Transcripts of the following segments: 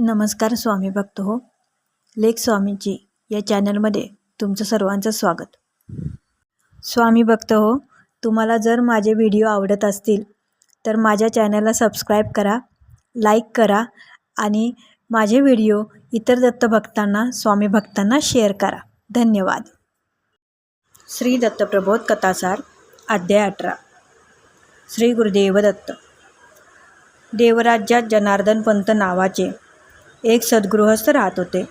नमस्कार स्वामी भक्त हो. लेख स्वामीजी या चॅनलमध्ये तुमचं सर्वांचं स्वागत. स्वामी भक्त हो तुम्हाला जर माझे व्हिडिओ आवडत असतील तर माझ्या चॅनलला सबस्क्राईब करा लाईक करा आणि माझे व्हिडिओ इतर दत्तभक्तांना स्वामी भक्तांना शेअर करा. धन्यवाद. श्री दत्तप्रबोध कथासार अध्याय अठरा. श्री गुरुदेव दत्त. देवराज्यात जनार्दन पंत नावाचे एक सद्गृहस्थ राहत होते.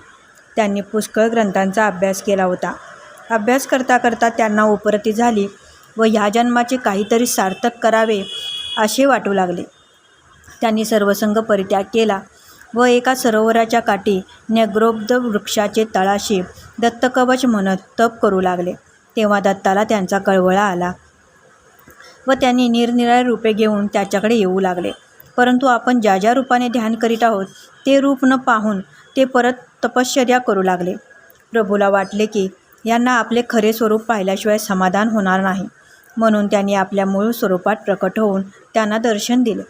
त्यांनी पुष्कळ ग्रंथांचा अभ्यास केला होता. अभ्यास करता करता त्यांना उपरती झाली व ह्या जन्माचे काहीतरी सार्थक करावे असे वाटू लागले. त्यांनी सर्वसंग परित्याग केला व एका सरोवराच्या काठी नेग्रोब्ध वृक्षाचे तळाशी दत्तकवच म्हणत तप करू लागले. तेव्हा दत्ताला त्यांचा कळवळा आला व त्यांनी निरनिराळे रूपे घेऊन त्याच्याकडे येऊ लागले. परंतु आपण ज्या ज्या रूपाने ध्यान करीत आहोत ते रूप न पाहून ते परत तपश्चर्या करू लागले. प्रभूला वाटले की यांना आपले खरे स्वरूप पाहिल्याशिवाय समाधान होणार नाही. म्हणून त्यांनी आपल्या मूळ स्वरूपात प्रकट होऊन त्यांना दर्शन दिले.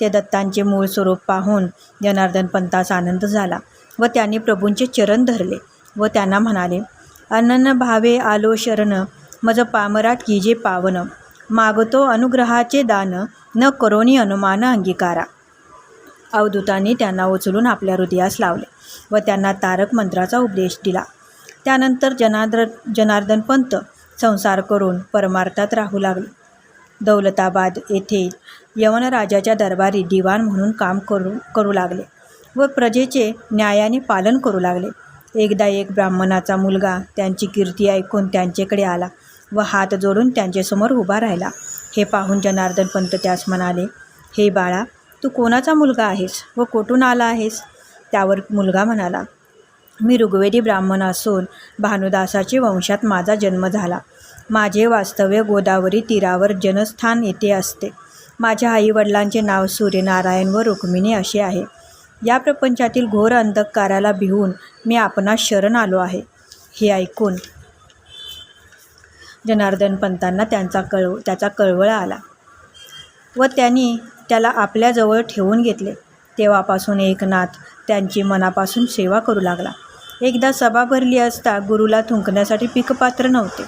ते दत्तांचे मूळ स्वरूप पाहून जनार्दन पंतास आनंद झाला व त्यांनी प्रभूंचे चरण धरले व त्यांना म्हणाले अनन्न भावे आलो शरण मज पामरात कीजे पावन? मागतो अनुग्रहाचे दान न करोनी अनुमान अंगीकारा. अवधूतांनी त्यांना उचलून आपल्या हृदयास लावले व त्यांना तारक मंत्राचा उपदेश दिला. त्यानंतर जनार्द जनार्दन पंत संसार करून परमार्थात राहू लागले. दौलताबाद येथे यवनराजाच्या दरबारी दिवाण म्हणून काम करू करू लागले व प्रजेचे न्यायाने पालन करू लागले. एकदा एक ब्राह्मणाचा मुलगा त्यांची कीर्ती ऐकून त्यांच्याकडे आला. व हात जोडून त्यांच्यासमोर उभा राहिला. हे पाहून जनार्दन पंत त्यास म्हणाले हे बाळा तू कोणाचा मुलगा आहेस व कोठून आला आहेस? त्यावर मुलगा म्हणाला मी ऋग्वेदी ब्राह्मण असून भानुदासाचे वंशात माझा जन्म झाला. माझे वास्तव्य गोदावरी तीरावर जनस्थान येथे असते. माझ्या आईवडिलांचे नाव सूर्यनारायण व रुक्मिणी असे आहे. या प्रपंचातील घोर अंधकाराला भिवून मी आपणास शरण आलो आहे. हे ऐकून जनार्दन पंतांना त्यांचा कळव त्याचा कळवळा आला व त्यांनी त्याला आपल्याजवळ ठेवून घेतले. तेव्हापासून एकनाथ त्यांची मनापासून सेवा करू लागला. एकदा सभा भरली असता गुरुला थुंकण्यासाठी पीकपात्र नव्हते.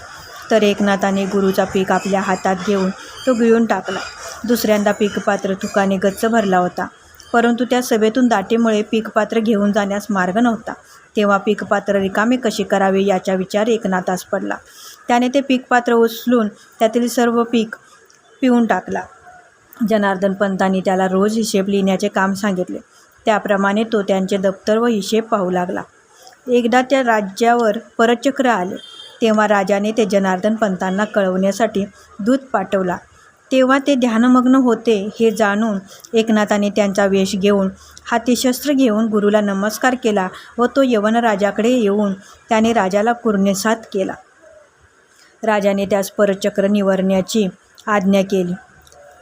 तर एकनाथाने गुरुचा पीक आपल्या हातात घेऊन तो गिळून टाकला. दुसऱ्यांदा पीकपात्र तुकाने गच्च भरला होता. परंतु त्या सभेतून दाटीमुळे पीकपात्र घेऊन जाण्यास मार्ग नव्हता. तेव्हा पीकपात्र रिकामे कसे करावे याचा विचार एकनाथास पडला. त्याने ते पीकपात्र उचलून त्यातील सर्व पीक पिऊन टाकला. जनार्दन पंतांनी त्याला रोज हिशेब लिहिण्याचे काम सांगितले. त्याप्रमाणे तो त्यांचे दप्तर व हिशेब पाहू लागला. एकदा त्या राज्यावर परचक्र आले. तेव्हा राजाने ते जनार्दन पंतांना कळवण्यासाठी दूत पाठवला. तेव्हा ते ध्यानमग्न होते हे जाणून एकनाथाने त्यांचा वेश घेऊन हाती शस्त्र घेऊन गुरुला नमस्कार केला व तो यवनराजाकडे येऊन त्याने राजाला कुर्णसात केला. राजाने त्यास परचक्र निवरण्याची आज्ञा केली.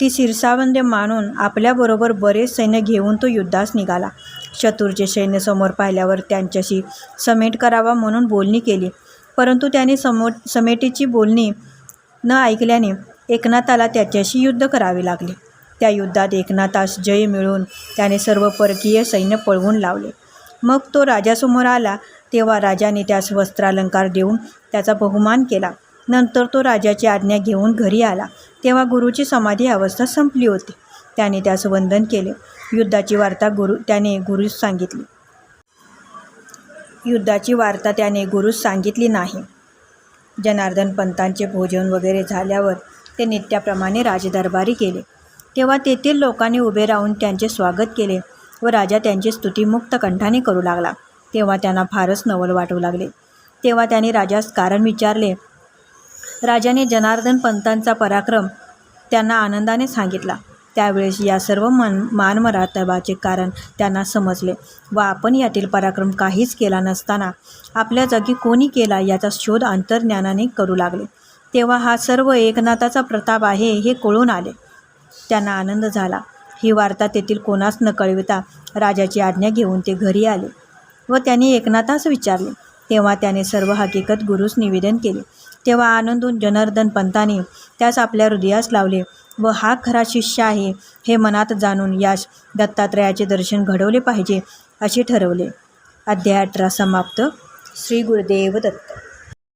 ती शिरसावंदे मानून आपल्याबरोबर बरेच सैन्य घेऊन तो युद्धास निघाला. शत्रूचे सैन्य समोर पाहिल्यावर त्यांच्याशी समेट करावा म्हणून बोलणी केली. परंतु त्याने समो समेटीची बोलणी न ऐकल्याने एकनाथाला त्याच्याशी युद्ध करावे लागले. त्या युद्धात एकनाथास जय मिळून त्याने सर्व परकीय सैन्य पळवून लावले. मग तो राजासमोर आला. तेव्हा राजाने त्यास वस्त्रालंकार देऊन त्याचा बहुमान केला. नंतर तो राजाची आज्ञा घेऊन घरी आला. तेव्हा गुरुची समाधी अवस्था संपली होती. त्याने त्यास वंदन केले. युद्धाची वार्ता गुरु त्याने गुरुस सांगितली. युद्धाची वार्ता त्याने गुरुस सांगितली नाही. जनार्दन पंतांचे भोजन वगैरे झाल्यावर ते नित्याप्रमाणे राजदरबारी केले तेव्हा तेथील लोकांनी उभे राहून त्यांचे स्वागत केले व राजा त्यांची स्तुती मुक्त कंठाने करू लागला. तेव्हा त्यांना फारच नवल वाटू लागले. तेव्हा त्यांनी राजास कारण विचारले राजाने जनार्दन पंतांचा पराक्रम त्यांना आनंदाने सांगितला. त्यावेळेस या सर्व मन मानमरातबाचे कारण त्यांना समजले. व आपण यातील पराक्रम काहीच केला नसताना आपल्या जागी कोणी केला याचा शोध अंतर्ज्ञानाने करू लागले. तेव्हा हा सर्व एकनाथाचा प्रताप आहे हे कळून आले. त्यांना आनंद झाला. ही वार्ता तेथील कोणास न कळविता राजाची आज्ञा घेऊन ते घरी आले व त्यांनी एकनाथास विचारले. तेव्हा त्याने सर्व हकीकत गुरुस निवेदन केले. तेव्हा आनंदून जनार्दन पंताने त्यास आपल्या हृदयास लावले व हा खरा शिष्य आहे हे मनात जाणून यास दत्तात्रयाचे दर्शन घडवले पाहिजे असे ठरवले. अध्याय अठरा समाप्त. श्री गुरुदेव दत्त.